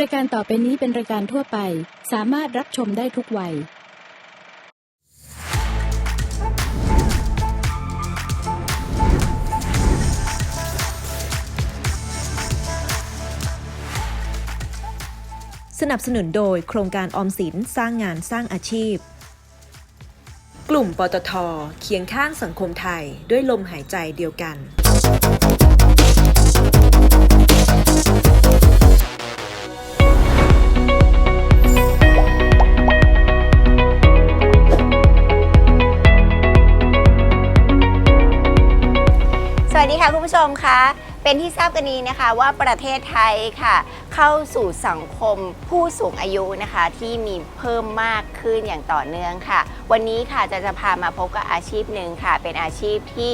รายการต่อไปนี้เป็นรายการทั่วไป สามารถรับชมได้ทุกวัย สนับสนุนโดยโครงการออมสินสร้างงานสร้างอาชีพ กลุ่มปตทเคียงข้างสังคมไทยด้วยลมหายใจเดียวกัน วัสดีค่ะคุณผู้ชมคะเป็นที่ทราบกันดีนะคะว่าประเทศไทยค่ะ เข้าสู่สังคมผู้สูงอายุนะคะ ที่มีเพิ่มมากขึ้นอย่างต่อเนื่องค่ะ วันนี้ค่ะจะจะพามาพบกับอาชีพหนึ่งค่ะ เป็นอาชีพที่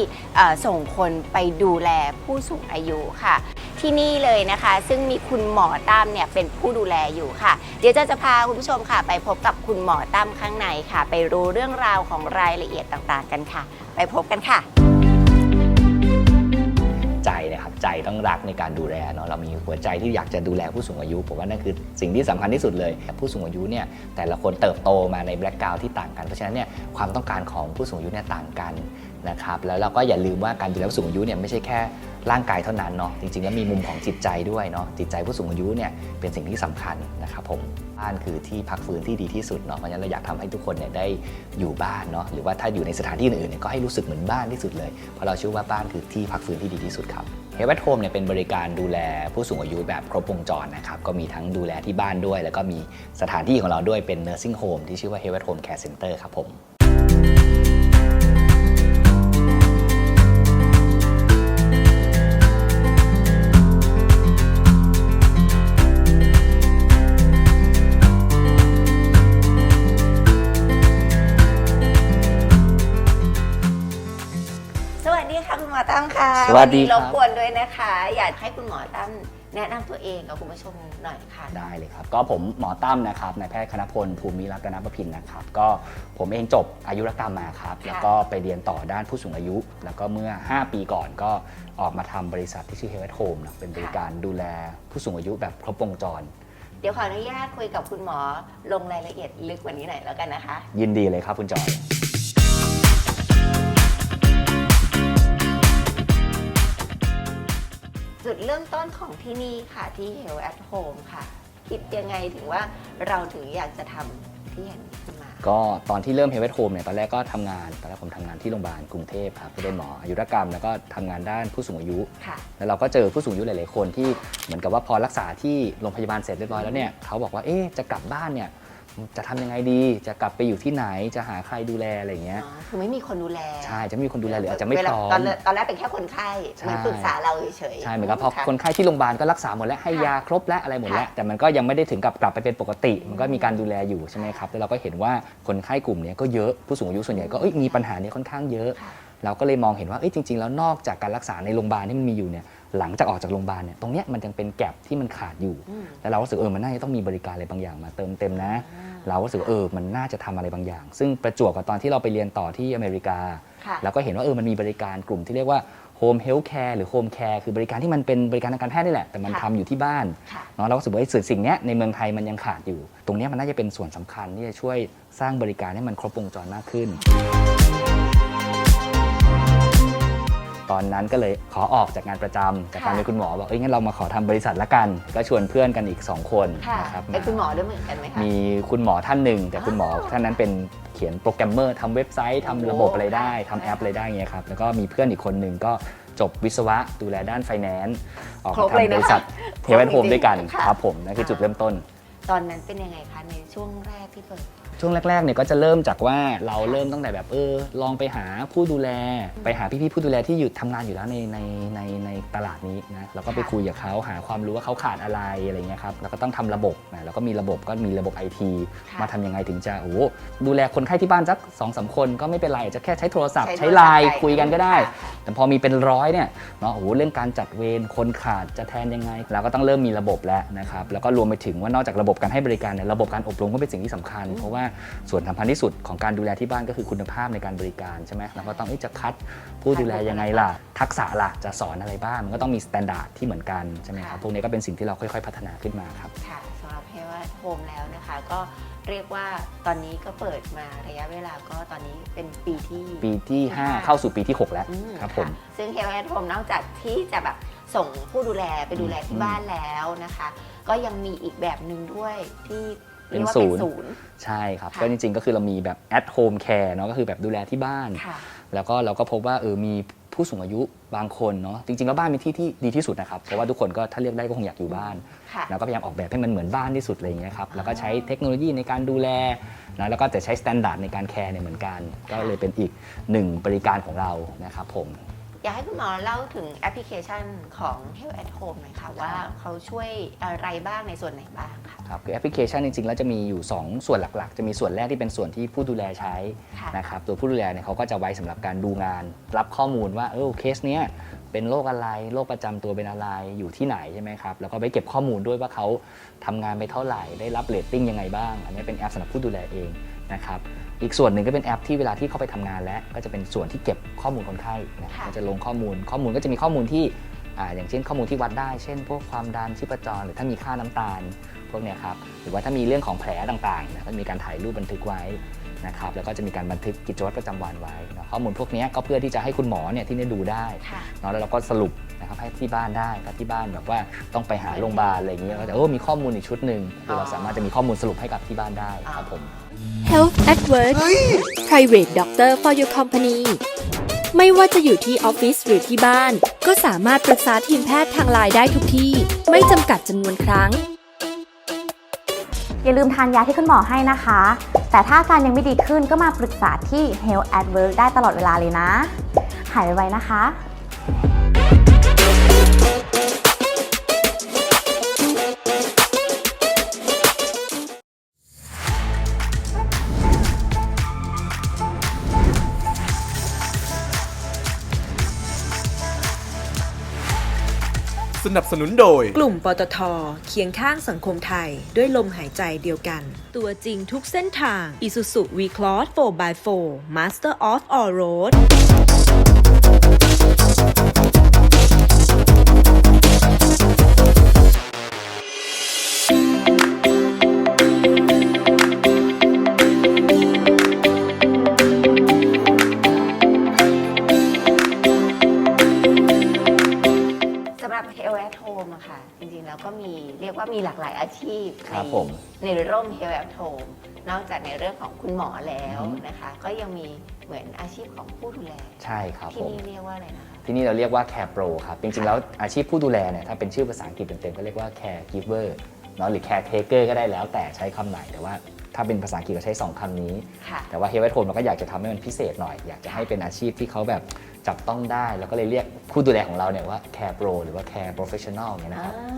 ส่งคนไปดูแลผู้สูงอายุค่ะ ที่นี่เลยนะคะ ซึ่งมีคุณหมอตั้มเนี่ยเป็นผู้ดูแลอยู่ค่ะ เดี๋ยวจะจะพาคุณผู้ชมค่ะ ไปพบกับคุณหมอตั้มข้างในค่ะ ไปรู้เรื่องราวของรายละเอียดต่างๆ กันค่ะ ไปพบกันค่ะ ใจนะครับใจต้องรักในการดูแลเนาะเรามีหัวใจที่อยากจะดูแลผู้สูงอายุผมว่านั่นคือสิ่งที่สำคัญที่สุดเลยผู้สูงอายุเนี่ยแต่ละคนเติบโตมาในแบล็กกราวที่ต่างกันเพราะฉะนั้นเนี่ยความต้องการของผู้สูงอายุเนี่ยต่างกันนะครับแล้วเราก็อย่าลืมว่าการดูแลผู้สูงอายุเนี่ยไม่ใช่แค่ร่างกายเท่านั้นเนาะจริงๆแล้วมีมุมของจิตใจด้วยเนาะจิตใจผู้สูงอายุเนี่ยเป็นสิ่งที่สำคัญนะครับผมบ้านคือที่พักฟื้นที่ดีที่สุดเนาะเพราะฉะนั้นเราอยากทำให้ทุกคนเนี่ยได้อยู่บ้านเนาะหรือว่าถ้าอยู่ในสถานที่อื่นๆเนี่ยก็ให้รู้สึกเหมือนบ้านที่สุดเลย เพราะเราเชื่อว่าบ้านคือที่พักฟื้นที่ดีที่สุดครับเฮล t โฮมเนี่ยเป็นบริการดูแลผู้สูงอายุแบบครบวงจรนะครับก็มีทั้งดูแลที่บ้านด้วย แล้วก็มีสถานที่ของเราด้วยเป็น nursing home ที่ชื่อว่า Health Home Care Center ครับผม คุณหมอตั้มค่ะสวัสดีครับนนี้รบกวนด้วยนะคะ อยากให้คุณหมอตั้มแนะนำตัวเองกับคุณผู้ชมหน่อยค่ะ ได้เลยครับ ก็ผมหมอตั้มนะครับนายแพทย์คณพลภูมิรัตนประพินนะครับ ก็ผมเองจบอายุรกรรมมาครับ ค่ะ แล้วก็ไปเรียนต่อด้านผู้สูงอายุ แล้วก็เมื่อ 5 ปีก่อนก็ออกมาทำบริษัทที่ชื่อ Health Home นะเป็นบริการดูแลผู้สูงอายุแบบครบวงจร เดี๋ยวขออนุญาตคุยกับคุณหมอลงรายละเอียดลึกกว่านี้หน่อยแล้วกันนะคะ ยินดีเลยครับคุณจอย ดเริ่มต้นของที่นี่ค่ะที่ Health at Home ค่ะ คิดยังไงถึงว่าเราถึงอยากจะทำที่แห่งนี้ขึ้นมา ก็ตอนที่เริ่ม Health Home เนี่ยตอนแรกก็ทำงานตอนแรกผมทำงานที่โรงพยาบาลกรุงเทพครับเป็นหมออายุรกรรม แล้วก็ทำงานด้านผู้สูงอายุ ค่ะ แล้วเราก็เจอผู้สูงอายุหลาย ๆ คนที่เหมือนกับว่าพอรักษาที่โรงพยาบาลเสร็จเรียบร้อยแล้วเนี่ยเขาบอกว่าเอ๊ะจะกลับบ้านเนี่ย จะทำยังไงดี จะกลับไปอยู่ที่ไหนจะหาใครดูแลอะไรอย่างเงี้ย อ๋อคือไม่มีคนดูแลใช่จะไม่มีคนดูแลหรืออาจจะไม่เวพลาร้อตอนมแรกตอนแรกเป็นแค่คนไข้ใช่ เหมือนปรึกษาเราเฉยๆ ใช่เหมือนกับพอค่ะคนไข้ที่โรงพยาบาลก็รักษาหมดแล้วให้ค่ะยาครบและอะไรหมดแล้วค่ะแต่มันก็ยังไม่ได้ถึงกับกลับไปเป็นปกติ มันก็มีการดูแลอยู่ใช่ไหมครับแล้วเราก็เห็นว่าคนไข้กลุ่มเนี้ยก็เยอะผู้สูงอายุส่วนใหญ่ก็เอ้ยมีปัญหานี้ค่อนข้างเยอะ ค่ะ เราก็เลยมองเห็นว่าเอ้ยจริง ๆ แล้วนอกจากการรักษาในโรงพยาบาลที่มันมีอยู่เนี่ย หลังจากออกจากโรงพยาบาลเนี่ยตรงเนี้ยมันยังเป็นแกลบที่มันขาดอยู่อืมแล้วเราก็รู้สึกเออมันน่าจะต้องมีบริการอะไรบางอย่างมาเติมเต็มนะ เราก็รู้สึกว่าเออมันน่าจะทำอะไรบางอย่าง ซึ่งประจวบกับตอนที่เราไปเรียนต่อที่อเมริกา ค่ะ เราก็เห็นว่าเออมันมีบริการกลุ่มที่เรียกว่าโฮมเฮลท์แคร์หรือโฮมแคร์คือบริการที่มันเป็นบริการทางการแพทย์นี่แหละแต่มันค่ะ ทำอยู่ที่บ้าน ค่ะ เนาะเราก็รู้สึกว่าไอ้สิ่งสิ่งเนี้ยในเมืองไทยมันยังขาดอยู่ ตรงเนี้ยมันน่าจะเป็นส่วนสำคัญที่จะช่วยสร้างบริการให้มันครบวงจรมากขึ้น ตอนนั้นก็เลยขอออกจากงานประจำจากการค่ะ เป็นคุณหมอบอกเอ้ยงั้นเรามาขอทำบริษัทละกัน ก็ชวนเพื่อนกันอีก 2 คนค่ะนะครับเป็นมาคุณหมอด้วยเหมือนกันไหมคะ มีคุณหมอท่านหนึ่ง แต่คุณหมออ๋อท่านนั้นเป็นเขียนโปรแกรมเมอร์ทำเว็บไซต์ทำระบบอะไรได้โอ้ทำแอปอะไรได้เงี้ยครับแล้วก็มีเพื่อนอีกคนหนึ่งก็จบวิศวะดูแลด้านไฟแนนซ์ออกครมาบเลยทำบนะริษัทคะเทเวนโฮมด้วยกันค่ะ ครับผมนั่นคือจุดเริ่มต้น ตอนนั้นเป็นยังไงคะในช่วงแรกที่เปิด ช่วงแรกๆเนี่ยก็จะเริ่มจากว่าเราเริ่มตั้งแต่แบบเออ ลองไปหาผู้ดูแล ไปหาพี่ๆผู้ดูแลที่อยู่ทำงานอยู่แล้วในในในในตลาดนี้นะเราก็ไปค่ะคุยกับเขาหาความรู้ว่าเขาขาดอะไรอะไรเงี้ยครับแล้วก็ต้องทำระบบนะแล้วก็มีระบบก็มีระบบไอทีค่ะ มาทำยังไงถึงจะโอ้โหดูแลคนไข้ที่บ้านสักสองสามคนก็ไม่เป็นไรอาจจะแค่ใช้โทรศัพท์ใช้ใช้ไลน์โทรศัพท์คุยกันก็ได้ค่ะแต่พอมีเป็นร้อยเนี่ยเนาะโอ้โหเรื่องการจัดเวรคนขาดจะแทนยังไงเราก็ต้องเริ่มมีระบบแล้วนะครับแล้วก็รวมไปถึงว่านอกจากระบบการให้บริการเนี่ยระบบการอบรมก็เป็นสิ่งที่สำคัญ เพราะว่าส่วนสำคัญที่สุดของการดูแลที่บ้านก็คือคุณภาพในการบริการใช่ไหมเราก็ต้องเอ้ยจะคัดผู้ดูแลยังไงล่ะ ทักษะล่ะจะสอนอะไรบ้างมันก็ต้องมีมาตรฐานที่เหมือนกันใช่ไหมครับพวกนี้ก็เป็นสิ่งที่เราค่อย ๆ พัฒนาขึ้นมาครับค่ะสำหรับเฮว่าโฮมแล้วนะคะ ก็เรียกว่าตอนนี้ก็เปิดมาระยะเวลาก็ตอนนี้เป็นปีที่ปีที่ 5 เข้าสู่ปีที่ 6 แล้วอืมครับผมะซึ่งเฮลแอนโฮมนอกจากที่จะแบบส่งผู้ดูแลไปดูแลที่อืมบ้านแล้วนะคะ ก็ยังมีอีกแบบหนึ่งด้วยที่ เป็นรียกว่าศูเป็นนย์ศูนย์ใช่ครับค่ะก็จริงๆก็คือเรามีแบบ at home care เนาะก็คือแบบดูแลที่บ้านค่ะแล้วก็เราก็พบว่าเออมีผู้สูงอายุบางคนเนาะจริงๆแล้วบ้านเป็นที่ที่ดีที่สุดนะครับเพราะว่าทุกคนก็ถ้าเลือกได้ก็คงอยากอยู่บ้านค่ะแล้วก็พยายามออกแบบให้มันเหมือนบ้านที่สุดอะไรอย่างเงี้ยครับแล้วก็ใช้เทคโนโลยีในการดูแลนะแล้วก็จะใช้สแตนดาร์ดในการแคร์เนี่ยเหมือนกัน ก็เลยเป็นอีกหนึ่งบริการของเรานะครับผม อยากให้คุณหมอเล่าถึงแอปพลิเคชันของ Health at Home หน่อยค่ะว่าเขาช่วยอะไรบ้างในส่วนไหนบ้างค่ะ ครับคือแอปพลิเคชันจริงๆ แล้วจะมีอยู่ 2 ส่วนหลักๆ จะมีส่วนแรกที่เป็นส่วนที่ผู้ดูแลใช้ค่ะนะครับตัวผู้ดูแลเนี่ยเขาก็จะไว้สำหรับการดูงาน รับข้อมูลว่าเออเคสเนี้ยเป็นโรคอะไรโรคประจำตัวเป็นอะไรอยู่ที่ไหนใช่ไหมครับแล้วก็ไปเก็บข้อมูลด้วยว่าเขาทำงานไปเท่าไหร่ได้รับเรตติ้งยังไงบ้าง อันนี้เป็นแอปสำหรับผู้ดูแลเอง นะครับอีกส่วนหนึ่งก็เป็นแอปที่เวลาที่เข้าไปทำงานแล้วก็จะเป็นส่วนที่เก็บข้อมูลคนไข้นะค่ะก็จะลงข้อมูลข้อมูลก็จะมีข้อมูลที่อ่าอย่างเช่นข้อมูลที่วัดได้ เช่น พวกความดันชีพจร หรือถ้ามีค่าน้ำตาลพวกเนี้ยครับหรือว่าถ้ามีเรื่องของแผลต่างๆนะก็มีการถ่ายรูปบันทึกไว้นะครับแล้วก็จะมีการบันทึกกิจวัตรประจำวันไว้นะข้อมูลพวกเนี้ยก็เพื่อที่จะให้คุณหมอเนี่ยที่เนี่ยดูได้ค่ะเนาะแล้วเราก็สรุปนะครับให้ที่บ้านได้ถ้าที่บ้านแบบว่าต้องไปหาโรงพยาบาลอะไรอย่างเงี้ยก็จะโอ้มีข้อมูลอีกชุดหนึ่งคือเราสามารถจะมีข้อมูลสรุปให้กับที่บ้านได้ครับผม Health at Work Private Doctor for your company ไม่ว่าจะอยู่ที่ออฟฟิศหรือที่บ้าน ก็สามารถปรึกษาทีมแพทย์ทางไลน์ได้ทุกที่ ไม่จำกัดจำนวนครั้ง อย่าลืมทานยาที่คุณหมอให้นะคะ แต่ถ้าอาการยังไม่ดีขึ้นก็มาปรึกษาที่ Health at Work ได้ตลอดเวลาเลยนะ หายไวๆนะคะ นับสนุนโดย กลุ่มปตทเคียงข้างสังคมไทย ด้วยลมหายใจเดียวกัน ตัวจริงทุกเส้นทาง Isuzu V-Cross 4x4 Master of All Road พครับในผมในร่ม Health at Home นอกจากในเรื่องของคุณหมอแล้วอืมนะคะ ก็ยังมีเหมือนอาชีพของผู้ดูแล ใช่ครับที่ผม นี่เรียกว่าอะไรนะคะ ที่นี่เราเรียกว่า Care Pro ครับ จริงๆ แล้วอาชีพผู้ดูแลเนี่ยถ้าเป็นชื่อภาษาอังกฤษเต็มๆ ก็เรียกว่า Care Giver เนาะหรือ Care Taker ก็ได้แล้วแต่ใช้คำไหน แต่ว่าถ้าเป็นภาษาอังกฤษก็ใช้ 2คำนี้ ค่ะ แต่ว่า Health at Home เราก็อยากจะทำให้มันพิเศษหน่อย อยากจะให้เป็นอาชีพที่เขาแบบจับต้องได้ แล้วก็เลยเรียกผู้ดูแลของเราเนี่ยว่า Care Pro หรือว่า Care Professional เนี่ยนะครับ อ่าค่ะ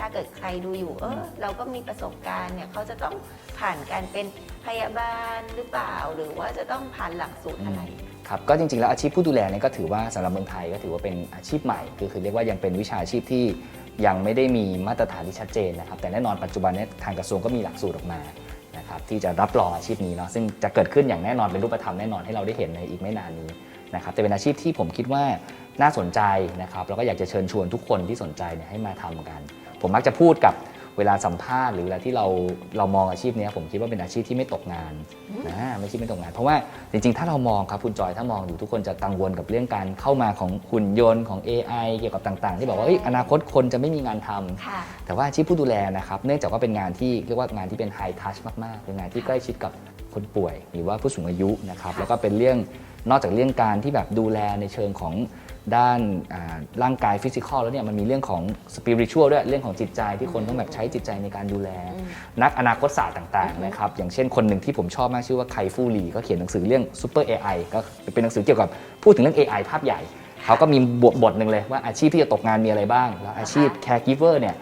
ถ้าเกิดใครดูอยู่ เออเราก็มีประสบการณ์เนี่ยเขาจะต้องผ่านการเป็นพยาบาลหรือเปล่า หรือว่าจะต้องผ่านหลักสูตรอะไร ครับก็จริงๆ แล้วอาชีพผู้ดูแลเนี่ยก็ถือว่าสำหรับเมืองไทยก็ถือว่าเป็นอาชีพใหม่คือคือเรียกว่ายังเป็นวิชาชีพที่ยังไม่ได้มีมาตรฐานที่ชัดเจนนะครับแต่แน่นอนปัจจุบันเนี้ทางกระทรวงก็มีหลักสูตรออกมานะครับที่จะรับรองอาชีพนี้เนาะซึ่งจะเกิดขึ้นอย่างแน่นอนเป็นรูปธรรมแน่นอนให้เราได้เห็นในอีกไม่นานนี้นะครับแต่เป็นอาชีพที่ผมคิดว่าน่าสนใจนะครับแล้วก็อยากจะเชิญชวนทุกคนที่สนใจเนี่ยให้มาทำกัน ผมมักจะพูดกับเวลาสัมภาษณ์หรือเวลาที่เราเรามองอาชีพเนี้ยผมคิดว่าเป็นอาชีพที่ไม่ตกงานอ่าไม่ใช่ไม่ตรงงาน เพราะว่าจริงๆ ถ้าเรามองครับคุณจอยถ้ามองอยู่ทุกคนจะกังวลกับเรื่องการเข้ามาของหุ่นยนต์ของ AI เกี่ยวกับต่างๆ ที่บอกว่าเอ้ยอนาคตคนจะไม่มีงานทำค่ะแต่ว่าอาชีพผู้ดูแลนะครับเนื่องจากว่าเป็นงานที่เรียกว่างานที่เป็นไฮทัชมากๆเป็นงานที่ใกล้ชิดกับคนป่วย หรือว่าผู้สูงอายุนะครับค่ะแล้วก็เป็นเรื่องนอกจากเรื่องการที่แบบดูแลในเชิงของ ด้านอ่าร่างกายฟิสิกอลแล้วเนี่ยมันมีเรื่องของสปิริตชัวด้วยเรื่องของจิตใจที่คนต้องแบบใช้จิตใจในการดูแล นักอนาคตศาสตร์ต่างๆนะครับอย่างเช่นคนหนึ่งที่ผมชอบมากชื่อว่าไคฟูลีก็เขียนหนังสือเรื่อง Super AI ก็เป็นหนังสือเกี่ยวกับพูดถึงเรื่อง AI ภาพใหญ่เขาก็มีบทบทหนึ่งเลยว่าอาชีพที่จะตกงานมีอะไรบ้าง แล้วอาชีพ caregiver เนี่ย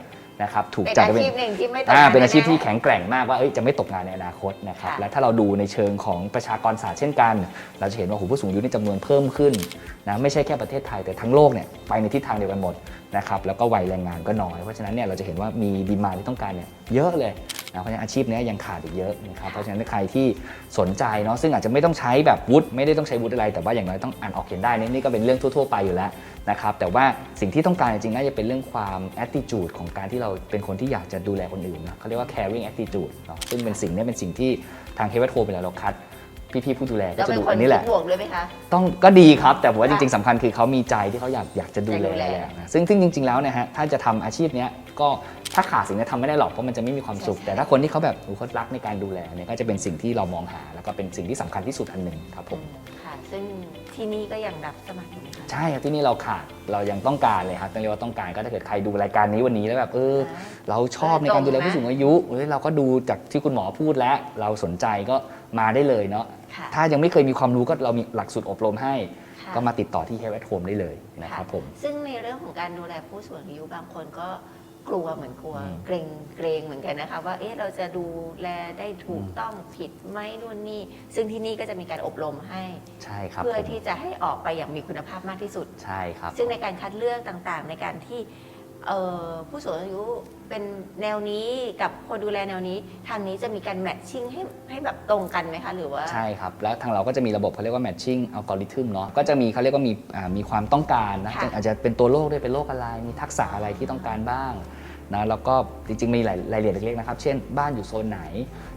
นะครับถูกเป็นจัดอาเป็นชีพหนึ่งที่ไม่ตกอ่างนเป็นอาชีพที่แน่ๆแข็งแกร่งมากว่าเอ้ยจะไม่ตกงานในอนาคตนะครับค่ะและถ้าเราดูในเชิงของประชากรศาสตร์เช่นกัน เราจะเห็นว่าโอ้โหผู้สูงอายุนี่จำนวนเพิ่มขึ้นนะไม่ใช่แค่ประเทศไทยแต่ทั้งโลกเนี่ยไปในทิศทางเดียวกันหมดนะครับแล้วก็วัยแรงงานก็น้อย เพราะฉะนั้นเนี่ยเราจะเห็นว่ามีดีมาที่ต้องการเนี่ยเยอะเลย นะเพราะฉะนั้นอาชีพนี้ยังขาดอีกเยอะนะครับเพราะฉะนั้นใครที่สนใจเนาะซึ่งอาจจะไม่ต้องใช้แบบวุฒิไม่ได้ต้องใช้วุฒิอะไร แต่ว่าอย่างน้อยต้องอ่านออกเขียนได้นี่นี่ก็เป็นเรื่องทั่ว ๆ ไปอยู่แล้วนะครับแต่ว่าสิ่งที่ต้องการจริงๆน่าจะเป็นเรื่องความ attitude ของการที่เราเป็นคนที่อยากจะดูแลคนอื่นนะเขาเรียกว่า caring attitude เนาะซึ่งเป็นสิ่งนี้เป็นสิ่งที่ทางเฮเวอร์โทเวลาเราคัด พี่ๆผู้ดูแลก็เราจะเป็นดูคนอันนี้คิแหดละบวกด้วยไหมคะ ต้องก็ดีครับ แต่ผมว่าจค่ะริง ๆสำคัญคือเขามีใจที่เขาอยากอยากจะดูแลอยากดูแลแหละนะซึ่งซึ่งจริง ๆแล้วนะฮะถ้าจะทำอาชีพเนี้ยก็ถ้าขาดสิ่งนี้ทำไม่ได้หรอกเพราะมันจะไม่มีความสุข แต่ถ้าคนที่เขาแบบโอ้เขารักในการดูแลเนี่ยก็จะเป็นสิ่งที่เรามองหา แล้วก็เป็นสิ่งที่สำคัญที่สุดอันหนึ่งครับผม ค่ะ ซึ่งที่นี่ก็ยังรับสมัครอยู่ไหมคะ ใช่ครับที่นี่เราขาดเรายังต้องการเลยครับต้องเรียกว่าต้องการก็ถ้าเกิดใครดูรายการนี้วันนี้แล้วแบบเออ เราชอบในการดูแลผู้สูงอายุเฮ้ยเราก็ดูจากที่คุณหมอพูดแล้ว เราสนใจก็ มาได้เลยเนาะค่ะถ้ายังไม่เคยมีความรู้ก็เรามีหลักสูตรอบรมให้ ค่ะก็มาติดต่อที่ Health at Home ได้เลยนะครับผม ซึ่งในเรื่องของการดูแลผู้สูงอายุบางคนก็กลัวเหมือนกลัว อืมเกรงเกรงเหมือนกันนะคะ ว่าเอ๊ะเราจะดูแลได้ถูกต้องผิดไหมนู่นนี่ ซึ่งที่นี่ก็จะมีการอบรมให้ ใช่ครับเพื่อผมที่จะให้ออกไปอย่างมีคุณภาพมากที่สุด ใช่ครับซึ่งในการคัดเลือกต่างๆ ในการที่ เอ่อผู้สูงอายุเป็นแนวนี้กับคนดูแลแนวนี้ทางนี้จะมีการแมทชิ่งให้ให้แบบตรงกันไหมคะหรือว่า ใช่ครับ แล้วทางเราก็จะมีระบบเขาเรียกว่า matching algorithm เนาะก็จะมีเขาเรียกว่ามีอ่ามีความต้องการนะค่ะอาจจะเป็นตัวโรคด้วยเป็นโรคอะไร มีทักษะอะไรที่ต้องการบ้าง นะแล้วก็จริงๆมีรายรายละเอียดเล็กๆนะครับเช่นบ้านอยู่โซนไหน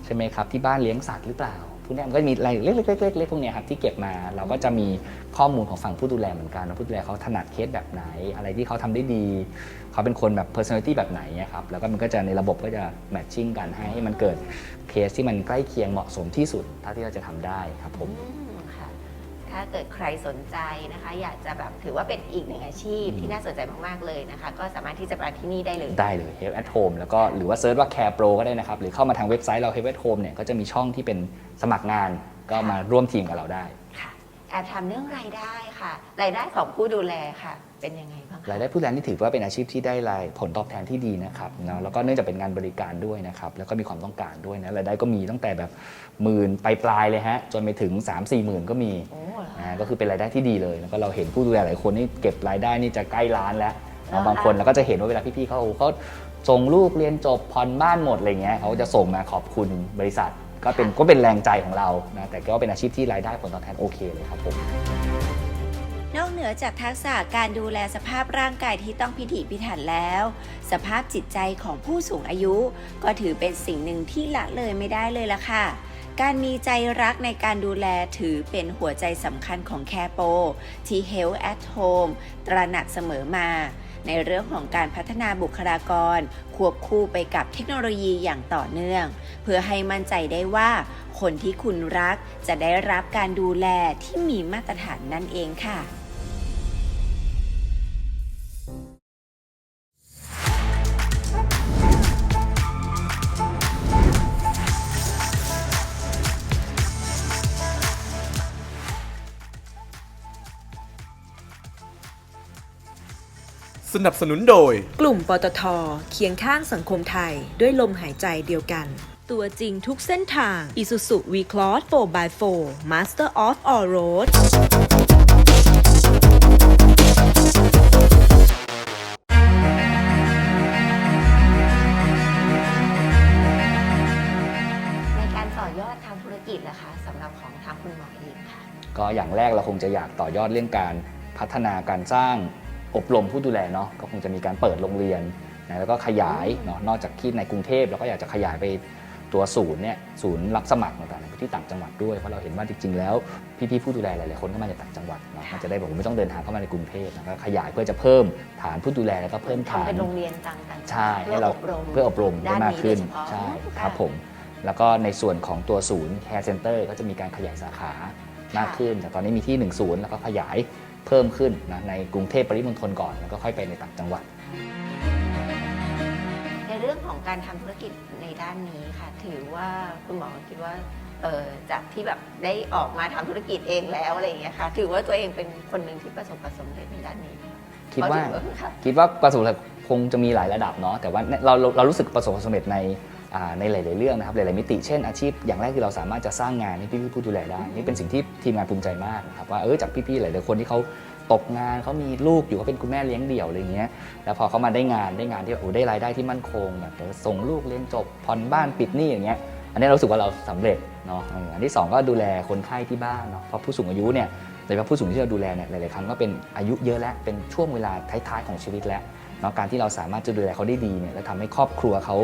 ใช่ไหมครับที่บ้านเลี้ยงสัตว์หรือเปล่าพวกนี้มันก็มีรายละเอียดเล็กๆเล็กๆพวกนี้ครับที่เก็บมาเราก็จะมีข้อมูลของฝั่งผู้ดูแลเหมือนกันว่าผู้ดูแลเขาถนัดเคสแบบไหน อะไรที่เขาทำได้ดี เขาเป็นคนแบบ personality แบบไหนเนี่ยครับแล้วก็มันก็จะในระบบก็จะ matching กันให้มันเกิดเคสที่มันใกล้เคียงเหมาะสมที่สุดเท่าที่เราจะทำได้ครับผม ถ้าเกิดใครสนใจนะคะ อยากจะแบบถือว่าเป็นอีกหนึ่งอาชีพที่น่าสนใจมาก ๆ เลยนะคะ ก็สามารถที่จะมาที่นี่ได้เลย ได้เลย Health at Home แล้วก็หรือว่าเซิร์ชว่า Care Pro ก็ได้นะครับ หรือเข้ามาทางเว็บไซต์เรา Health at Home เนี่ยก็จะมีช่องที่เป็นสมัครงานก็มาร่วมทีมกับเราได้ค่ะแอบถามเรื่องรายได้ค่ะ รายได้ของผู้ดูแลค่ะ เป็นยังไงบ้างคะ รายได้ผู้แทนที่ถือว่าเป็นอาชีพที่ได้รายผลตอบแทนที่ดีนะครับเนาะแล้วก็เนื่องจากเป็นงานบริการด้วยนะครับแล้วก็มีความต้องการด้วยนะรายได้ก็มีตั้งแต่แบบหมื่นปลายๆเลยฮะจนไปถึง 3 4หมื่นก็มีโอ้เหรออ่าก็คือเป็นรายได้ที่ดีเลยแล้วก็เราเห็นผู้ดูแลหลายคนนี่เก็บรายได้นี่จะใกล้ล้านแล้วอ๋อนะบางคนเราก็จะเห็นว่าเวลาพี่ๆเขาเขาส่งลูกเรียนจบผ่อนบ้านหมดอะไรเงี้ยเขาจะส่งมาขอบคุณบริษัท ก็เป็นก็เป็นแรงใจของเรานะแต่ก็เป็นอาชีพที่รายได้ผลตอบแทนโอเคเลยครับผมนอกเหนือจากทักษะการดูแลสภาพร่างกายที่ต้องพิถีพิถันแล้ว สภาพจิตใจของผู้สูงอายุ ก็ถือเป็นสิ่งหนึ่งที่ละเลยไม่ได้เลยล่ะค่ะ การมีใจรักในการดูแลถือเป็นหัวใจสำคัญของแคโป ที่ Health at Home ตระหนักเสมอมาในเรื่องของการพัฒนาบุคลากร ควบคู่ไปกับเทคโนโลยีอย่างต่อเนื่อง เพื่อให้มั่นใจได้ว่า คนที่คุณรักจะได้รับการดูแลที่มีมาตรฐานนั่นเองค่ะ นับสนุนโดย กลุ่มปตทเคียงข้างสังคมไทยด้วยลมหายใจเดียวกัน ตัวจริงทุกเส้นทาง Isuzu V-Cross 4x4 Master of All Roads ในการต่อยอดทางธุรกิจนะคะสำหรับของทางคุณหมอเองค่ะ ก็อย่างแรกเราคงจะอยากต่อยอดเรื่องการพัฒนาการสร้าง อบรมผู้ดูแลเนาะก็คงจะมีการเปิดโรงเรียนนะแล้วก็ขยายเนาะนอกจากที่ในกรุงเทพเราก็อยากจะขยายไปตัวศูนย์เนี่ยศูนย์รับสมัครต่างๆในพื้นที่ต่างจังหวัดด้วยเพราะเราเห็นว่าจริง ๆ แล้วพี่ๆผู้ดูแลหลายๆคนก็มาจากต่างจังหวัดเนาะมันจะได้บอกว่าไม่ต้องเดินทางเข้ามาในกรุงเทพนะก็ขยายเพื่อจะเพิ่มฐานผู้ดูแลแล้วก็เพิ่มฐาทำนเป็นโรงเรียนต่างๆใช่เพื่ให้อเราอบรมเพื่ออบรมได้ด้านมากนี้ขึ้นโดยเฉพาะใช่ค่ะครับผมแล้วก็ในส่วนของตัวศูนย์ Care Center ก็จะมีการขยายสาขามากขึ้น แต่ตอนนี้มีที่1ศูนย์แล้วก็ขยาย เพิ่มขึ้นนะในกรุงเทพปริมณฑลก่อน แล้วก็ค่อยไปในต่างจังหวัด ในเรื่องของการทำธุรกิจในด้านนี้ค่ะ ถือว่าคุณหมอคิดว่าเออจากที่แบบได้ออกมาทำธุรกิจเองแล้วอะไรอย่างเงี้ยค่ะ ถือว่าตัวเองเป็นคนหนึ่งที่ประสบความสำเร็จในด้านนี้ไหมะคิดว่าก็ถือค่ะ คิดว่าประสบความสำเร็จคงจะมีหลายระดับเนาะแต่ว่าเราเราเรารู้สึกประสบความสำเร็จในอ่า ในหลาย ๆ เรื่องนะครับหลาย ๆ มิติ เช่นอาชีพอย่างแรกคือเราสามารถจะสร้างงานให้พี่ๆผู้ดูแลได้ นี่เป็นสิ่งที่ทีมงานภูมิใจมากนะครับว่าเออจากพี่ ๆ หลาย ๆ คนที่เขาตกงานเขามีลูกอยู่เขาเป็นคุณแม่เลี้ยงเดี่ยวอะไรเงี้ยแล้วพอเขามาได้งานได้งานที่แบบโอ้ได้รายได้ที่มั่นคงแบบส่งลูกเรียนจบผ่อนบ้านปิดหนี้อย่างเงี้ยอันนี้เราสึกว่าเราสำเร็จเนาะอออันที่สองก็ดูแลคนไข้ที่บ้านเนาะเพราะผู้สูงอายุเนี่ยโดยเฉพาะผู้สูงอายุที่เราดูแลเนี่ยหลาย ๆ ครั้งก็เป็นอายุเยอะแล้วเป็นช่วงเวลาท้าย ๆ ของชีวิตแล้ว เนาะการที่เราสามารถจะดูแลเขาได้ดีเนี่ยและทำให้ครอบครัวเขา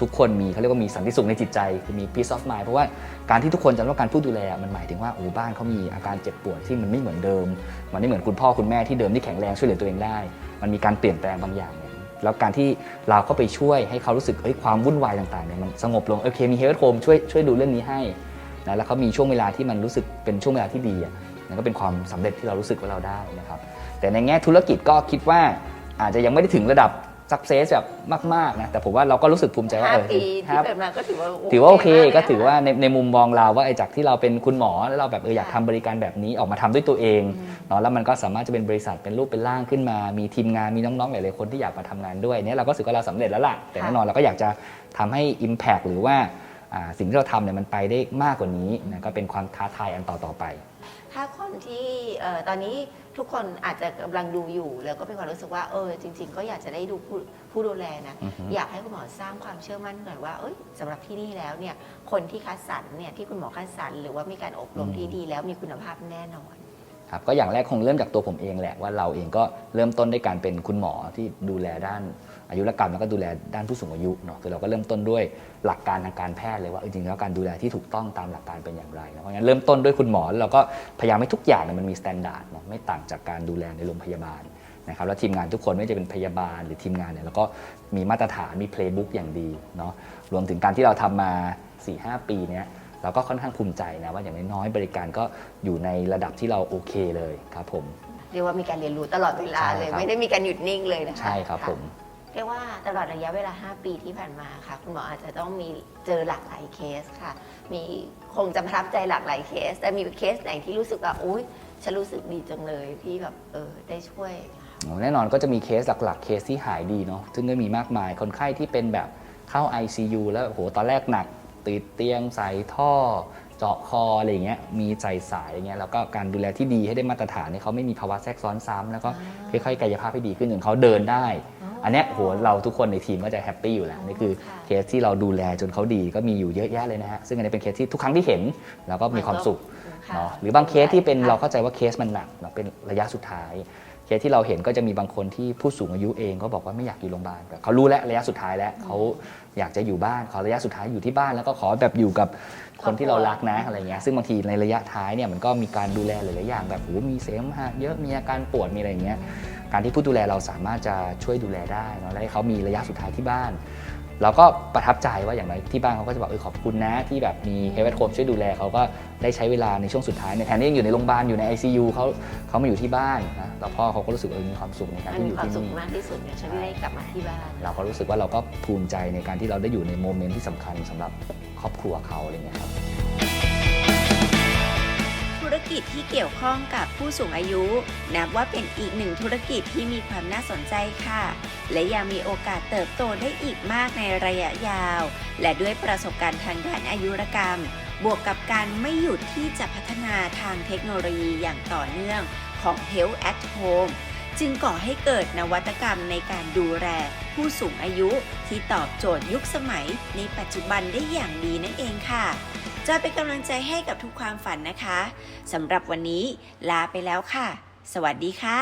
ทุกคนมีเขาเรียกว่ามีสันติสุขในจิตใจคือมี peace of mind เพราะว่าการที่ทุกคนจำว่าการผู้ดูแลมันหมายถึงว่าโอ้บ้านเขามีอาการเจ็บปวดที่มันไม่เหมือนเดิม มันไม่เหมือนคุณพ่อคุณแม่ที่เดิมที่แข็งแรงช่วยเหลือตัวเองได้ มันมีการเปลี่ยนแปลงบางอย่างเนี่ยแล้วการที่เราเข้าไปช่วยให้เขารู้สึกเอ้ยความวุ่นวายต่างๆเนี่ยมันสงบลงโอเคมีเฮลท์โฮมช่วยช่วยดูเรื่องนี้ให้นะแล้วเขามีช่วงเวลาที่มันรู้สึกเป็นช่วงเวลาที่ดีอะนั่นก็เป็นความสำเร็จที่เรารู้สึกว่าเราได้นะครับแต่ในแง่ธุรกิจก็คิดว่า อาจจะยังไม่ได้ถึงระดับสักเซสแบบมากๆนะแต่ผมว่าเราก็รู้สึกภูมิใจว่าห้าเออปีคที่รับเกิดมาก็ถือว่าถือว่าโอเคมลยก็ถือว่านะคะในในมุมมองเราว่าไอ้จากที่เราเป็นคุณหมอแล้วเราแบบเอออยากทำบริการแบบนี้ออกมาทำด้วยตัวเองเนาะแล้วมันก็สามารถจะเป็นบริษัทเป็นรูปเป็นร่างขึ้นมา มีทีมงานมีน้องๆหลายๆคนที่อยากมาทำงานด้วยเนี่ยเราก็รู้สึกว่าเราสำเร็จแล้วล่ะแต่แน่นอนเราก็อยากจะทำให้ Impact หรือว่าอ่าสิ่งที่เราทำเนี่ยมันไปได้มากกว่านี้นะก็เป็นความท้าทายอันต่อต่อๆไป ถ้าคนที่เอ่อตอนนี้ ทุกคนอาจจะกำลังดูอยู่ แล้วก็เป็นความรู้สึกว่าเออจริง ๆ ก็อยากจะได้ดูผู้ผู้ดูแลนะอือฮึ อยากให้คุณหมอสร้างความเชื่อมั่นหน่อยว่าเอ้ยสำหรับที่นี่แล้วเนี่ยคนที่คัดสรรเนี่ยที่คุณหมอคัดสรรหรือว่ามีการอบรมที่ดีแล้วมีคุณภาพแน่นอน ครับก็อย่างแรกคงเริ่มจากตัวผมเองแหละว่าเราเองก็เริ่มต้นด้วยการเป็นคุณหมอที่ดูแลด้าน อายุรกรรมแล้วก็ดูแลด้านผู้สูงอายุเนาะคือเราก็เริ่มต้นด้วยหลักการทางการแพทย์เลยว่าเออจริงๆแล้วการดูแลที่ถูกต้องตามหลักการเป็นอย่างไรนะเพราะงั้นเริ่มต้นด้วยคุณหมอแล้วเราก็พยายามให้ทุกอย่างเนี่ยมันมีมาตรฐานเนาะไม่ต่างจากการดูแลในโรงพยาบาลนะครับแล้วทีมงานทุกคนไม่ว่าจะเป็นพยาบาลหรือทีมงานเนี่ยแล้วก็มีมาตรฐานมีเพลย์บุ๊กอย่างดีเนาะรวมถึงการที่เราทำมา 4-5 ปีเนี้ยเราก็ค่อนข้างภูมิใจนะว่าอย่างน้อยๆบริการก็อยู่ในระดับที่เราโอเคเลยครับผมเรียกว่ามีการเรียนรู้ตลอดเวลาใช่เลยครับไม่ได้มีการหยุดนิ่งเลยนะคะใช่ครับะผม เรียกว่าตลอดระยะเวลา 5 ปีที่ผ่านมาค่ะ คุณหมออาจจะต้องมีเจอหลากหลายเคสค่ะ มีคงจะประทับใจหลากหลายเคส แต่มีเคสไหนที่รู้สึกว่าอุ้ยฉันรู้สึกดีจังเลยที่แบบเออได้ช่วย แน่นอนก็จะมีเคสหลักๆ เคสที่หายดีเนาะซึ่งก็มีมากมายคนไข้ที่เป็นแบบเข้า ICU แล้วโอ้โหตอนแรกหนักติดเตียงใส่ท่อ เจาะคออะไรอย่างเงี้ยมีใส่สายอะไรเงี้ยแล้วก็การดูแลที่ดีให้ได้มาตรฐานให้เขาไม่มีภาวะแทรกซ้อนซ้ำแล้วก็ค่อยๆกายภาพให้ดีขึ้นจนเขาเดินได้ อันเนี้ยโหเราทุกคนในทีมก็จะแฮปปี้อยู่แล้วนี่คือค่ะเคสที่เราดูแลจนเขาดีก็มีอยู่เยอะแยะเลยนะฮะซึ่งอันนี้เป็นเคสที่ทุกครั้งที่เห็นเราก็มีความสุขค่ะเนาะหรือบางเคสที่เป็นค่ะเราเข้าใจว่าเคสมันหนักเนาะเป็นระยะสุดท้ายเคสที่เราเห็นก็จะมีบางคนที่ผู้สูงอายุเองก็บอกว่าไม่อยากอยู่โรงพยาบาลแบบเขารู้แล้วระยะสุดท้ายแล้วเขาอยากจะอยู่บ้านขอระยะสุดท้ายอยู่ที่บ้านแล้วก็ขอแบบอยู่กับคนที่เรารักนะอะไรเงี้ยซึ่งบางทีในระยะท้ายเนี่ยมันก็มีการดูแลหลายๆอย่างแบบโอ้โหมีเสมหะเยอะมีอาการปวดมีอะไรอย่างเงี้ย การที่ผู้ดูแลเราสามารถจะช่วยดูแลได้เนาะและให้เขามีระยะสุดท้ายที่บ้าน เราก็ประทับใจว่าอย่างไรที่บ้านเขาก็จะบอกเออขอบคุณนะที่แบบมีเฮลท์โฮมช่วยดูแลเขาก็ได้ใช้เวลาในช่วงสุดท้ายในยแทนที่ยังอยู่ในโรงพยาบาลอยู่ใน ICU เขาเขามาอยู่ที่บ้านนะแล้วพ่อเขาก็รู้สึกเออมีความสุขในการมันที่อมียู่ความที่สุขนี่ มากที่สุดเนี่ยฉันได้กลับมาที่บ้าน เราก็รู้สึกว่าเราก็ภูมิใจในการที่เราได้อยู่ในโมเมนต์ที่สำคัญสำหรับครอบครัวเขาอะไรเงี้ยครับธุร กิจที่เกี่ยวข้องกับผู้สูงอายุ นับว่าเป็นอีกหนึ่งธุรกิจที่มีความน่าสนใจค่ะ และยังมีโอกาสเติบโตได้อีกมากในระยะยาว และด้วยประสบการณ์ทางด้านอายุรกรรม บวกกับการไม่หยุดที่จะพัฒนาทางเทคโนโลยีอย่างต่อเนื่องของ Health at Home จึงก่อให้เกิดนวัตกรรมในการดูแลผู้สูงอายุที่ตอบโจทย์ยุคสมัยในปัจจุบันได้อย่างดีนั่นเองค่ะ จอยเป็นกำลังใจให้กับทุกความฝันนะคะสำหรับวันนี้ลาไปแล้วค่ะ สวัสดีค่ะ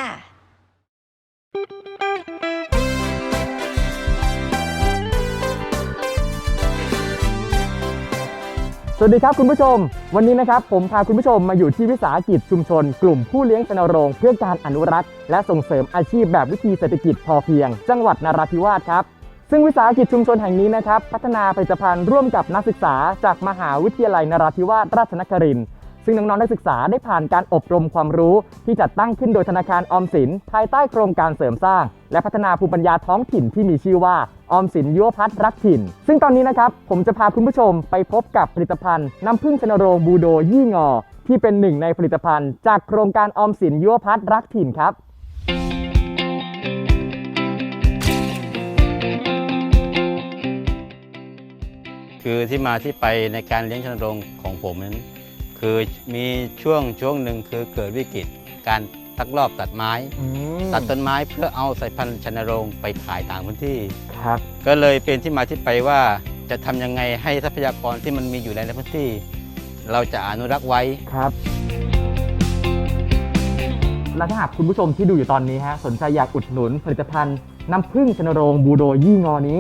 สวัสดีครับคุณผู้ชม วันนี้นะครับผมพาคุณผู้ชมมาอยู่ที่วิสาหกิจชุมชน กลุ่มผู้เลี้ยงชนโรงเพื่อการอนุรักษ์ และส่งเสริมอาชีพแบบวิธีเศรษฐกิจพอเพียง จังหวัดนราธิวาสครับ ซึ่งวิสาหกิจชุมชนแห่งนี้นะครับ พัฒนาผลิตภัณฑ์ร่วมกับนักศึกษาจากมหาวิทยาลัยนราธิวาสราชนครินทร์ซึ่งน้องๆนักศึกษาได้ผ่านการอบรมความรู้ที่จัดตั้งขึ้นโดยธนาคารออมสิน ภายใต้โครงการเสริมสร้าง และพัฒนาภูมิปัญญาท้องถิ่นที่มีชื่อว่าออมสินยุวพัฒน์รักถิ่น ซึ่งตอนนี้นะครับผมจะพาคุณผู้ชมไปพบกับผลิตภัณฑ์น้ำผึ้งชนโรงบูโดยี่งอ ที่เป็นหนึ่งในผลิตภัณฑ์ จากโครงการออมสินยุวพัฒน์รักถิ่นครับ คือที่มาที่ไปในการเลี้ยงชนโรงของผมนั้น คือมีช่วงช่วงหนึ่งคือเกิดวิกฤตการลักลอบตัดไม้อืมตัดต้นไม้เพื่อเอาสายพันธุ์ชนโรงไปขายต่างพื้นที่ครับก็เลยเป็นที่มาที่ไปว่าจะทำยังไงให้ทรัพยากรที่มันมีอยู่ในพื้นที่ เราจะอนุรักษ์ไว้ครับแล้วถ้าหากคุณผู้ชมที่ดูอยู่ตอนนี้ฮะสนใจอยากอุดหนุนผลิตภัณฑ์น้ำผึ้งชนโรงบูโดยี่งอนี้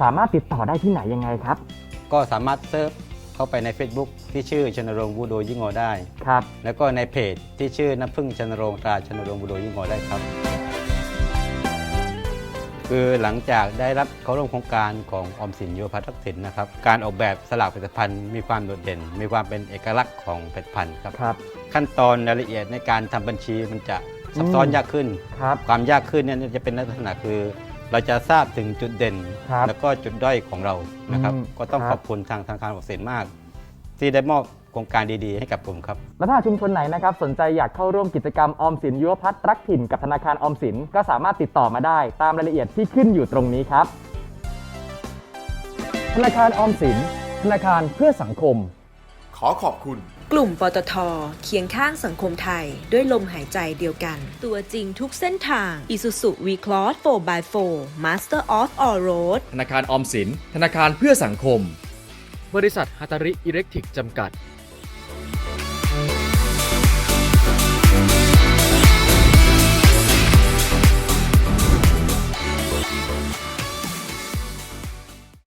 สามารถติดต่อได้ที่ไหนยังไงครับ ก็สามารถเซิร์ฟเข้าไปใน Facebook ที่ชื่อชนโรงบูโดยิ่งโงได้ ครับ แล้วก็ในเพจที่ชื่อน้ำพึ่งชนโรงตราชนโรงบูโดยิ่งโงได้ครับ คือหลังจากได้รับเขาร่วมโครงการของออมสินโยพัฒน์สินนะครับ การออกแบบสลากผลิตภัณฑ์มีความโดดเด่น มีความเป็นเอกลักษณ์ของผลิตภัณฑ์ครับ ครับ ขั้นตอนรายละเอียดในการทำบัญชีมันจะซับซ้อนอืม ยากขึ้น ครับ ความยากขึ้นเนี่ยจะเป็นลักษณะคือ เราจะทราบถึงจุดเด่น ครับแล้วก็จุดด้อยของเรานะครับ อืมก็ต้องครับ ขอบคุณทางธนาคารออมสินมาก ที่ได้มอบโครงการดีๆ ให้กับผมครับ แล้วถ้าชุมชนไหนนะครับสนใจอยากเข้าร่วมกิจกรรมออมสินยุวพัฒน์รักถิ่นกับธนาคารออมสินก็สามารถติดต่อมาได้ตามรายละเอียดที่ขึ้นอยู่ตรงนี้ครับ ธนาคารออมสิน ธนาคารเพื่อสังคม ขอขอบคุณ กลุ่มปตทเคียงข้างสังคมไทยด้วยลมหายใจเดียวกัน ตัวจริงทุกเส้นทาง Isuzu V-Cross 4x4 Master of All Road ธนาคารออมสิน ธนาคารเพื่อสังคม บริษัทฮัตาริอิเล็กทริกจำกัด